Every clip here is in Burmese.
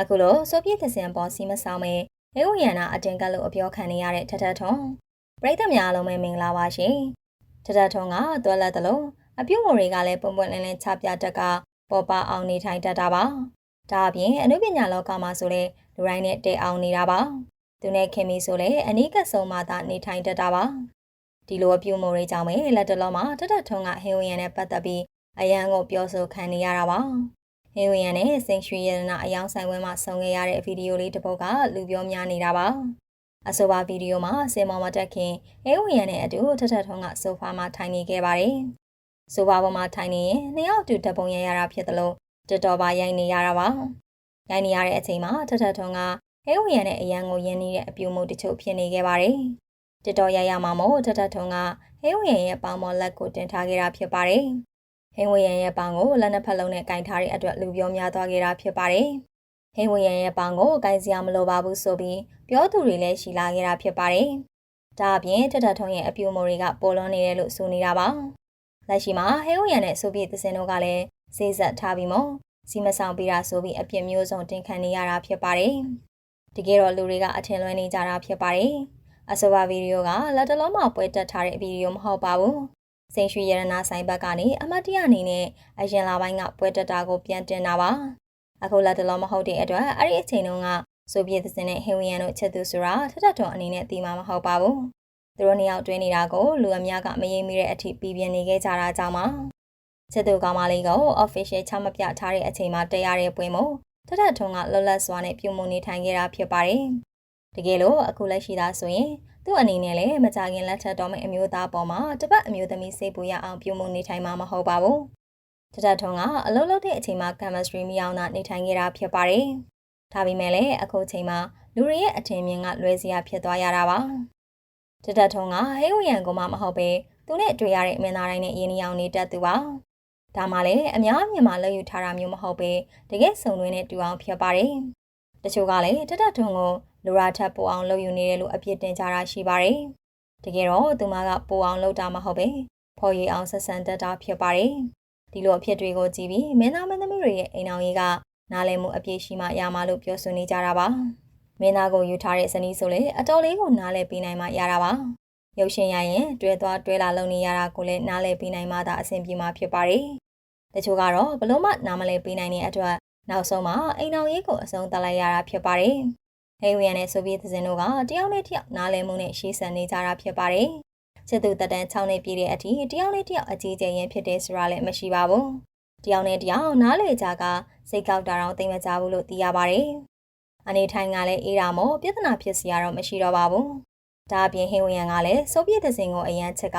အခုလိုဆိုဗီယက်သစင်ပေါ်စီမဆောင်မဲ့ဟေဝရန်နာအတင်ကပ်လို့အပြောခံနေရတဲ့ထထထွန်းပရိသတ်များအားလုံးပဲမင်္ဂလာပါရှင်ထထထွန်းကတွဲလက်တလို့အပြုံးမတွေကလည်းပုံပွင့်လင်းလင်းချပြတက်ကပေါ်ပအောင်နေထိုင်တတ်တာပါဒါအပြင်အနုပညာလောကမှာဆိုလဲလူတိုင်းနဲ့တဲအောင်နေတာပါသူနဲ့ခင်မီဆိုလဲအနီးကပ်ဆုံးမှသာနေထိုင်တတ်တာပါဒီလိုအပြုံးမတွေကြောင့်ပဲလက်တလုံးမှာထထထွန်းကဟေဝရန်နဲ့ပတ်သက်ပြီးအရန်ကိုပြောဆိုခံနေရတာပါ ဟေဝရန်နဲ့စိန်ရွှေရတနာအယောင်ဆိုင်ဝဲမှာဆုံခဲ့ရတဲ့ဗီဒီယိုလေးတစ်ပုဒ်ကလူပြောများနေတာပါအဆိုပါဗီဒီယိုမှာစင်မောင်မတက်ခင်ဟေဝရန်နဲ့အတူထထထွန်းကဆိုဖာမှာထိုင်နေခဲ့ပါတယ်ဆိုဖာပေါ်မှာထိုင်နေရင်နှစ်ယောက်တူတပုံရရတာဖြစ်သလိုတော်တော်ပါရိုက်နေရတာပါရိုက်နေရတဲ့အချိန်မှာထထထွန်းကဟဲဝရန်နဲ့အရန်ကိုရင်းနေတဲ့အပြူမှုတချို့ဖြစ်နေခဲ့ပါတယ်။တတော်ရရမှာမို့ထထထွန်းကဟဲဝရန်ရဲ့ပေါင်မော်လက်ကိုတင်ထားခဲ့တာဖြစ်ပါတယ်။ ဟဲဝရန်ရဲ့ပေါင်ကိုလက်နှစ်ဖက်လုံးနဲ့ကင်ထားတဲ့အတွက်လူပြောများသွားခဲ့တာဖြစ်ပါတယ်။ဟဲဝရန်ရဲ့ပေါင်ကိုကင်စရာမလိုပါဘူးဆိုပြီးပြောသူတွေလည်းရှိလာခဲ့တာဖြစ်ပါတယ်။ဒါအပြင်ထထထွန်းရဲ့အပြူမှုတွေကပေါ်လွန်နေတယ်လို့ဆိုနေတာပါ။လက်ရှိမှာဟဲဝရန်နဲ့ဆိုဗီယက်သစင်တို့ကလည်းစေးဆက်ထားပြီးမို့စီမဆောင်ပြီးတာဆိုပြီးအပြစ်မျိုးစုံတင်ခံနေရတာဖြစ်ပါတယ်။တကယ်တော့လူတွေကအထင်လွဲနေကြတာဖြစ်ပါတယ်။အဆိုပါဗီဒီယိုကလက်တလုံးမှာပွဲတက်ထားတဲ့ဗီဒီယိုမဟုတ်ပါဘူး။ စိန်ရွှေရတနာဆိုင်ဘက်ကနေအမတ်တရအနေနဲ့အရင်လာပိုင်းကပွဲတက်တာကိုပြန်တင်တာပါ။အခုလက်တလုံးမဟုတ်တဲ့အတွက်အဲ့ဒီအချိန်တုန်းကဆိုဗီယက်သစင်နဲ့ဟင်ဝီယန်တို့ချက်သူဆိုတာထထထွန်အနေနဲ့တီးမှာမဟုတ်ပါဘူး။သူတို့နှစ်ယောက်တွဲနေတာကိုလူအများကမယိမ့်မိတဲ့အထိပြီးပြင်းနေခဲ့ကြတာကြောင့်ပါ။ချက်သူကောင်မလေးကို official ချမပြထားတဲ့အချိန်မှာတက်ရတဲ့ပွဲမို့ထထထုံးကလွတ်လပ်စွာနဲ့ပြုံမှုနေထိုင်ခဲ့တာဖြစ်ပါတယ်။တကယ်လို့အခုလက်ရှိသားဆိုရင် သူ့အနေနဲ့လည်းမကြခင်လက်ထပ်တော်မယ့်အမျိုးသားပေါ်မှာတပတ်အမျိုးသမီးစိတ်ပူရအောင်ပြုံမှုနေထိုင်မှာမဟုတ်ပါဘူး။ထထထုံးကအလုံးလုံးတဲ့အချိန်မှာ chemistry မရောက်တာနေထိုင်ခဲ့တာဖြစ်ပါတယ်။ဒါပေမဲ့လည်းအခုချိန်မှာလူတွေရဲ့အထင်မြင်ကလွဲစရာဖြစ်သွားရတာပါ။ထထထုံးကဟဲဝရန်ကမှမဟုတ်ပဲသူနဲ့တွေ့ရတဲ့မင်းသားတိုင်းနဲ့ရင်းနှီးအောင်နေတတ်သူပါ။ဒါမှလည်းအများအမြင်မှာလက်ယူထားတာမျိုးမဟုတ်ပဲတကယ်စုံတွင်းနဲ့တူအောင်ဖြစ်ပါတယ်။တချို့ကလည်းတတထုံကိုလိုရာထပ်ပိုအောင်လုပ်ယူနေတယ်လို့အပြစ်တင်ကြတာရှိပါတယ်။တကယ်တော့သူမကပိုအောင်လုပ်တာမဟုတ်ပဲဖော်ရည်အောင်ဆက်ဆံတတ်တာဖြစ်ပါတယ်။ဒီလိုအဖြစ်တွေကိုကြည့်ပြီးမင်းသားမင်းသမီးတွေရဲ့အိမ်အောင်ကြီးကနားလည်မှုအပြည့်ရှိမှရမှာလို့ပြောဆိုနေကြတာပါ။မင်းသားကိုယူထားတဲ့ဇနီးဆိုလေအတော်လေးကိုနားလည်ပြီးနိုင်မှရတာပါ။ရုပ်ရှင်ရရင်တွဲသွားတွဲလာလုပ်နေရတာကိုလည်းနားလည်ပြီးနိုင်မှသာအဆင်ပြေမှာဖြစ်ပါတယ်။တချို့ကတော့ဘလို့မှနားမလည်ပြီးနိုင်တဲ့အတွက်နောက်ဆုံးမှာအိမ်တော်ရေးကိုအဆုံးသတ်လိုက်ရတာဖြစ်ပါတယ်။ ဟေဝီယန်နဲ့ဆိုဗီယက်သစင်တို့ကတယောက်နဲ့တယောက်နားလည်မှုနဲ့ရှေ့ဆက်နေကြတာဖြစ်ပါတယ်။စစ်သူတက်တန်း6နှစ်ပြည့်တဲ့အထိတယောက်နဲ့တယောက်အကြီးကျယ်ရင်ဖြစ်တဲ့ဆိုတာလည်းမရှိပါဘူး။တယောက်နဲ့တယောက်နားလည်ကြကစိတ်ကောက်တာတော့သိမကြဘူးလို့သိရပါတယ်။အနေထိုင်ကလည်းအေးတာမို့ပြဿနာဖြစ်စရာတော့မရှိတော့ပါဘူး။ဒါအပြင်ဟေဝီယန်ကလည်းဆိုဗီယက်သစင်ကိုအရန်ချစ်က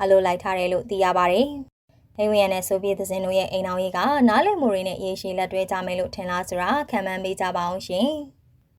အလိုလိုက်ထားတယ်လို့သိရပါတယ်။ဟိဝီယန်နဲ့ဆိုဗီယက်သစင်တို့ရဲ့အိမ်အောင်ရေးကနားလည်မှုတွေနဲ့ရေရှည်လက်တွဲကြမယ်လို့ထင်လားဆိုတာခံမှန်းပေးကြပါအောင်ရှင်။